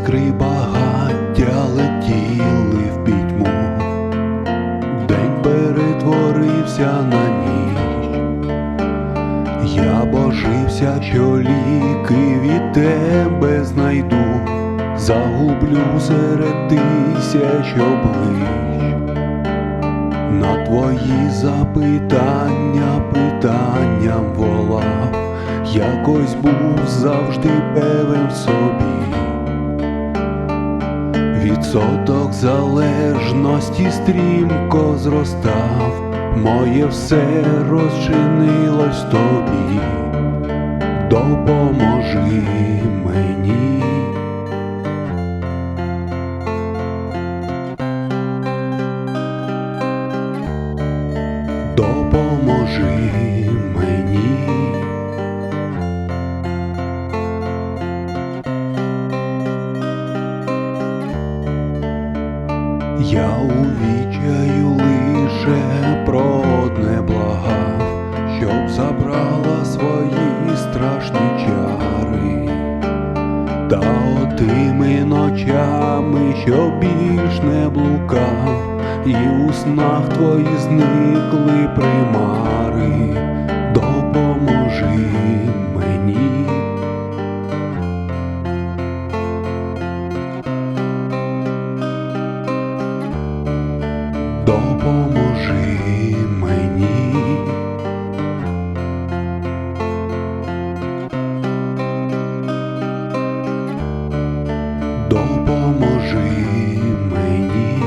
іскри багаття летіли в пітьму, день перетворився на ніч, я божився, що ліки від тебе знайду, загублю серед тисяч облич, ближ, на твої запитання, питанням волав. Якось був завжди певен собі. Відсоток залежності стрімко зростав, моє все розчинилось тобі, допоможи мені. Допоможи мені. Я у відчаю лише про одне благав, щоб забрала свої страшні чари, та отими ночами, що більш не блукав, і у снах твої зникли примари, Допоможи мені. Допоможи мені.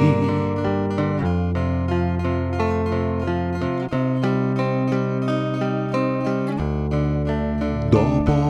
Допоможи